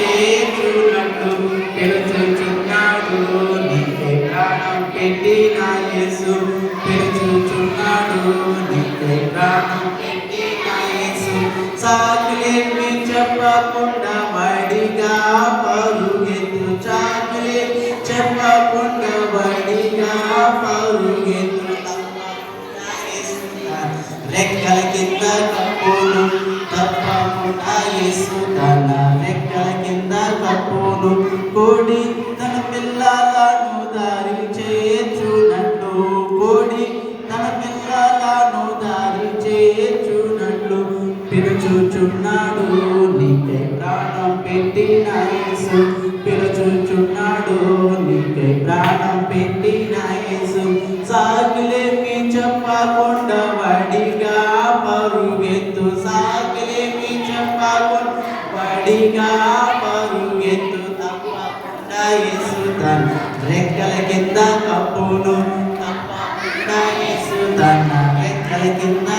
చేర్చున్నట్లు పిలుచుచున్నాడు నీకే ప్రాణం పెట్టిన యేసు. పిలుచుచున్నాడు నీకే ప్రాణం పెట్టిన యేసు. సాకులేమి చెప్పకుండా వడిగా పరుగెత్తు. చాకులేమి చెప్పకుండా వడిగా పరుగెత్తు. రెక్కల కింద కప్పును తప్పకుండా యేసు తన కప్పును కోడి తన పిల్లలను దారి చేర్చునట్లు. కోడి తన పిల్లలను దారి చేర్చునట్లు పిలుచుచున్నాడు. నీకై ప్రాణం పెట్టిన యేసు. పిలుచుచున్నాడు. నీకై ప్రాణం పెట్టిన యేసు. సాగులేమి చెప్పకుండా వడిగా పరుగెత్తు. సాగులేమి చెప్పకుండా వడిగా పరుగెత్తు. తప్పకుండా యేసు తన రెక్కల కింద కప్పును తప్పకుండా యేసు తన రెక్కల కింద కప్పును